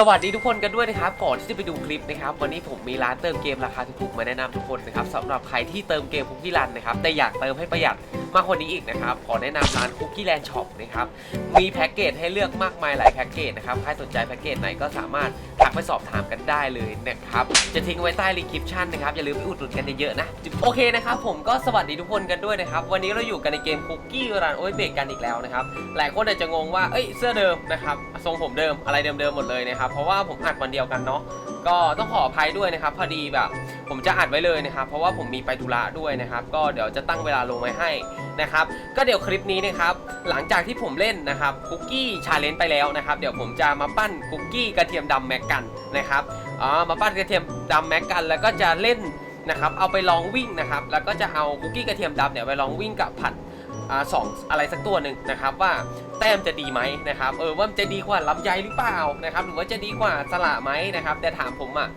สวัสดีทุกคนกันด้วยนะครับก่อนที่จะไปดูคลิปนะครับวันนี้ผมมีร้านเติมเกมราคาถูกๆมาแนะนำทุกคนนะครับสำหรับใครที่เติมเกมคุกกี้รันนะครับแต่อยากเติมให้ประหยัดมากกว่านี้อีกนะครับขอแนะนำร้านคุกกี้แลนด์ช็อปนะครับมีแพ็กเกจให้เลือกมากมายหลายแพ็กเกจนะครับใครสนใจแพ็กเกจไหนก็สามารถทักไปสอบถามกันได้เลยนะครับจะทิ้งไว้ใต้รีคริปชั่นนะครับอย่าลืมไปอุดหนุนกันเยอะๆนะโอเคนะครับผมก็สวัสดีทุกคนกันด้วยนะครับวันนี้เราอยู่กันในเกมคุกกี้รันโอ้ยเบรกกันอีกแล้วนะครับหลายคนอาจจะงงว่าเอ้ยเสื้อเดิมนะครับทรงผมเดิมอะไรเดิมๆหมดเลยนะครับเพราะว่าผมอัดวันเดียวกันเนาะก็ต้องขออภัยด้วยนะครับ พอดีแบบ ผมจะอัดไว้เลยนะครับ เพราะว่าผมมีไปธุระด้วยนะครับ ก็เดี๋ยวจะตั้งเวลาลงไว้ให้นะครับ ก็เดี๋ยวคลิปนี้นะครับ หลังจากที่ผมเล่นนะครับคุกกี้ชาเลนจ์ไปแล้วนะครับ เดี๋ยวผมจะมาปั้นคุกกี้กระเทียมดำแม็กกันนะครับอ๋อมาปั้นกระเทียมดำแม็กกัน แล้วก็จะเล่นนะครับ เอาไปลองวิ่งนะครับ แล้วก็จะเอาคุกกี้กระเทียมดำเนี่ยไปลองวิ่งกับผัด สองอะไรสักตัวหนึ่งนะครับว่าแต้มจะดีไหมนะครับเออว่ามันจะดีกว่าลำไยหรือเปล่านะครับหรือว่าจะดีกว่าสละไหมนะครับแต่ถามผมอะ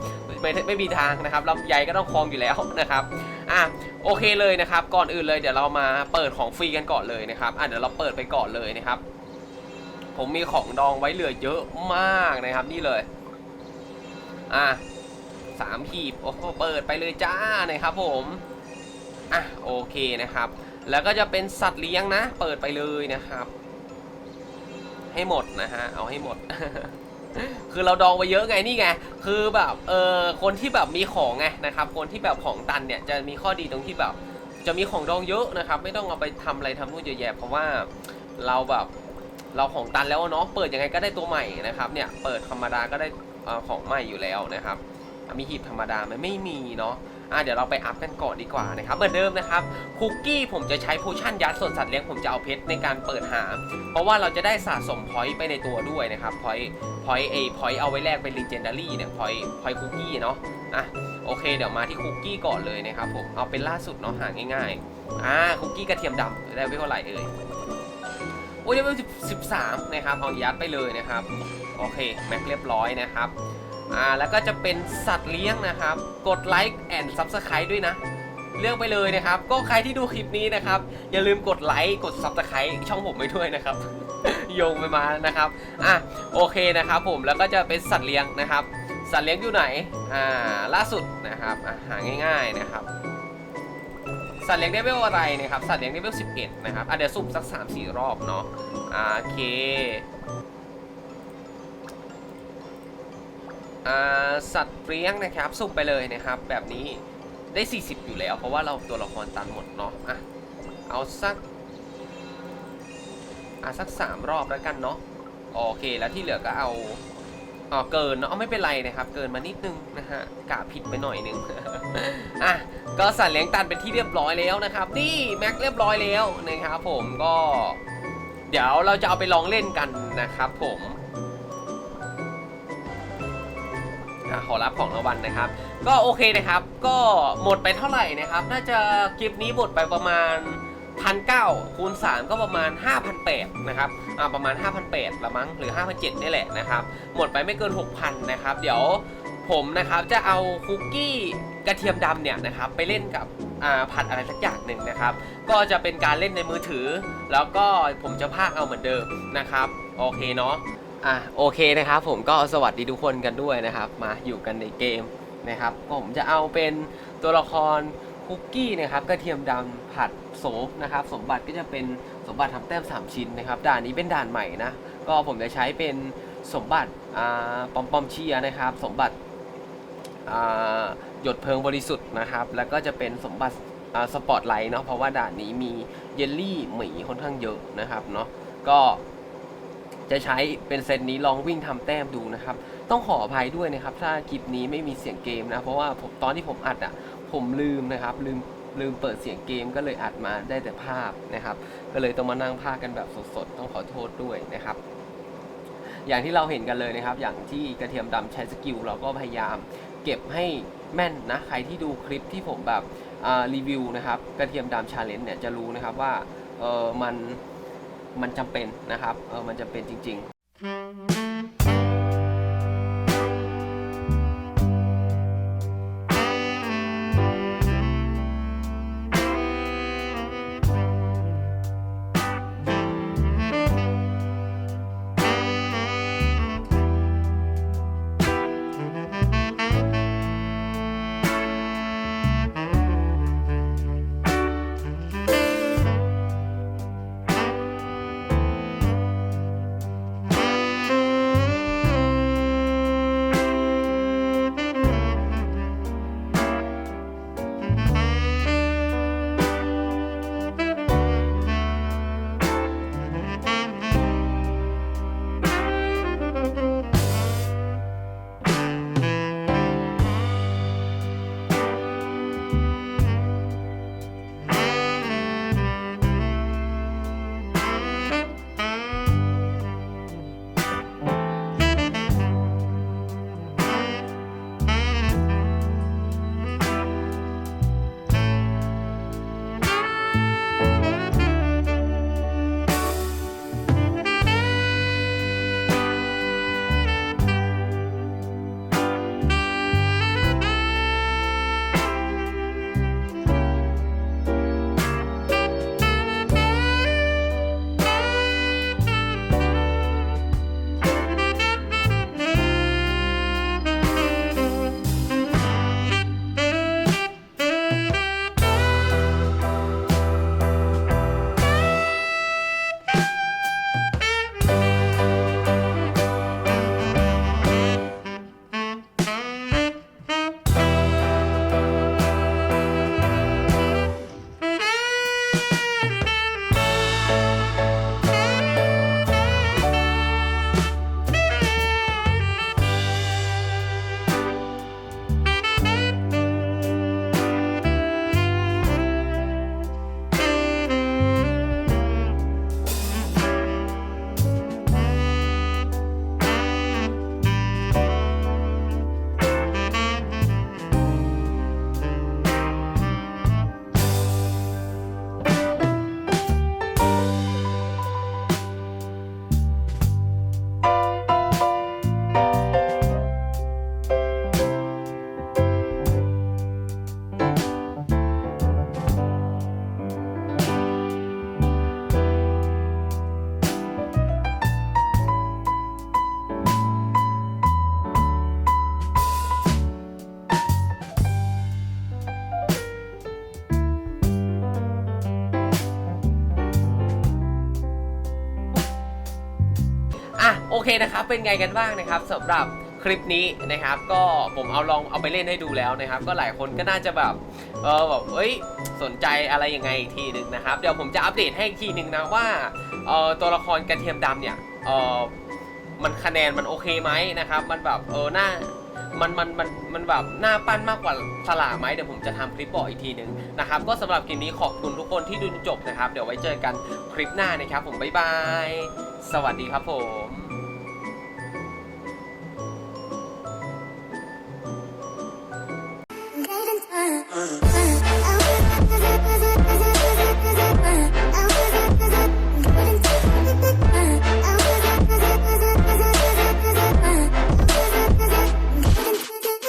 ไม่ไม่มีทางนะครับลำไยก็ต้องคลองอยู่แล้วนะครับอะโอเคเลยนะครับก่อนอื่นเลยเดี๋ยวเรามาเปิดของฟรีกันก่อนเลยนะครับอะเดี๋ยวเราเปิดไปก่อนเลยนะครับ ผมมีของดองไว้เหลือเยอะมากนะครับนี่เลยอะสามขีบโอ้เปิดไปเลยจ้านะครับผมอะโอเคนะครับ แล้วก็จะเป็นสัตว์เลี้ยงนะ เปิดไปเลยนะครับ ให้หมดนะฮะ เอาให้หมด คือเราดองไว้เยอะไงนี่ไง คือแบบเออคนที่แบบมีของไงนะครับ คนที่แบบของตันเนี่ยจะมีข้อดีตรงที่แบบ จะมีของดองเยอะนะครับ ไม่ต้องเอาไปทำอะไรทำนู่นเยอะแยะเพราะว่าเราแบบเราของตันแล้วเนาะเปิดยังไงก็ได้ตัวใหม่นะครับ เนี่ยเปิดธรรมดาก็ได้อ่อของใหม่อยู่แล้วนะครับมีหีบธรรมดาไหมไม่มีเนาะ อะเดี๋ยวเราไปอัพกันก่อนดีกว่านะครับเหมือนเดิมนะครับคุกกี้ผมจะใช้โพชั่นยัดส่วนสัตว์เลี้ยงผมจะเอาเพชรในการเปิดหา เพราะว่าเราจะได้สะสมพอยต์ไปในตัวด้วยนะครับพอยต์พอยต์เอพอยต์เอาไว้แลกเป็นลีเจนดารี่เนี่ยพอยต์พอยต์คุกกี้เนาะอะโอเคเดี๋ยวมาที่คุกกี้ก่อนเลยนะครับผมเอาเป็นล่าสุดเนาะหาง่ายๆอ่าคุกกี้กระเทียมดำได้ไว้เท่าไหร่เอ่ยโอ้ยได้ไว้สิบสามนะครับเอายัดไปเลยนะครับโอเคแม็กเรียบร้อยนะครับ อ่าแล้วก็จะเป็นสัตว์เลี้ยงนะครับ กดไลค์แอนด์ซับสไครต์ด้วยนะ เลือกไปเลยนะครับ ก็ใครที่ดูคลิปนี้นะครับ อย่าลืมกดไลค์กดซับสไครต์ช่องผมไปด้วยนะครับ โยงไปมานะครับอะโอเคนะครับผมแล้วก็จะเป็นสัตว์เลี้ยงนะครับ สัตว์เลี้ยงอยู่ไหนอ่าล่าสุดนะครับอะหาง่ายๆนะครับสัตว์เลี้ยงเลเวลอะไรนะครับ สัตว์เลี้ยงเลเวล11 นะครับอะเดี๋ยวสุ่มสัก 3-4 รอบเนาะ อ่าโอเค สัตว์เลี้ยงนะครับสุ่มไปเลยนะครับ แบบนี้ได้ 40 อยู่แล้ว เพราะว่าเราตัวละครตันหมดเนาะอะเอาสักอะสักสามรอบแล้วกันเนาะโอเคแล้วที่เหลือก็เอาอ๋อเกินเนาะไม่เป็นไรนะครับ เกินมานิดนึงนะฮะกะผิดไปหน่อยนึงอะก็สัตว์เลี้ยงตันเป็นที่เรียบร้อยแล้วนะครับ นี่แม็กเรียบร้อยแล้วนะครับผมก็ เดี๋ยวเราจะเอาไปลองเล่นกันนะครับผม อะขอรับของรางวัลนะครับ ก็โอเคนะครับ ก็หมดไปเท่าไหร่นะครับ น่าจะคลิปนี้หมดไปประมาณ1,900คูณ 3 ก็ประมาณ5,800นะครับอ่าประมาณ5,800ละมั้งหรือ5,700นี่แหละนะครับ หมดไปไม่เกิน 6,000นะครับ เดี๋ยวผมนะครับจะเอาคุกกี้กระเทียมดำเนี่ยนะครับไปเล่นกับอ่าผัดอะไรสักอย่างหนึ่งนะครับ ก็จะเป็นการเล่นในมือถือ แล้วก็ผมจะพากเอาเหมือนเดิมนะครับ โอเคเนาะ อะโอเคนะครับผมก็สวัสดีทุกคนกันด้วยนะครับ มาอยู่กันในเกมนะครับผมจะเอาเป็นตัวละครคุกกี้นะครับกระเทียมดำผัดโสมนะครับสมบัติก็จะเป็นสมบัติทำแต้ม3 ชิ้นนะครับด่านนี้เป็นด่านใหม่นะก็ผมจะใช้เป็นสมบัติอ่าปอมปอมเชียนะครับ สมบัติอ่าหยดเพลิงบริสุทธิ์นะครับ แล้วก็จะเป็นสมบัติอ่าสปอตไลท์เนาะเพราะว่าด่านนี้มีเยลลี่หมีค่อนข้างเยอะนะครับเนาะก็ จะใช้เป็นเซตนี้ลองวิ่งทำแต้มดูนะครับ ต้องขออภัยด้วยนะครับ ถ้าคลิปนี้ไม่มีเสียงเกมนะ เพราะว่าผมตอนที่ผมอัดอะ ผมลืมนะครับ ลืมลืมเปิดเสียงเกมก็เลยอัดมาได้แต่ภาพนะครับ ก็เลยต้องมานั่งพากกันแบบสดๆ ต้องขอโทษด้วยนะครับ อย่างที่เราเห็นกันเลยนะครับ อย่างที่กระเทียมดำใช้สกิลเราก็พยายามเก็บให้แม่นนะ ใครที่ดูคลิปที่ผมแบบรีวิวนะครับ กระเทียมดำชาเลนจ์เนี่ยจะรู้นะครับว่าเออมัน มันจำเป็นนะครับเออมันจำเป็นจริง ๆ「 นะครับเป็นไงกันบ้างนะครับสำหรับคลิปนี้นะครับ ก็ผมเอาลองเอาไปเล่นให้ดูแล้วนะครับ ก็หลายคนก็น่าจะแบบเออแบบเอ้ยสนใจอะไรยังไงอีกทีหนึ่งนะครับ เดี๋ยวผมจะอัปเดตให้อีกทีหนึ่งนะว่าเออตัวละครกระเทียมดำเนี่ยเออมันคะแนนมันโอเคไหมนะครับ มันแบบเออหน้ามันมันมันมันแบบหน้าปั้นมากกว่าสลาไหมเดี๋ยวผมจะทำคลิปบอกอีกทีหนึ่งนะครับ ก็สำหรับคลิปนี้ขอบคุณทุกคนที่ดูจนจบนะครับ เดี๋ยวไว้เจอกันคลิปหน้านะครับ ผมบ๊ายบาย สวัสดีครับผม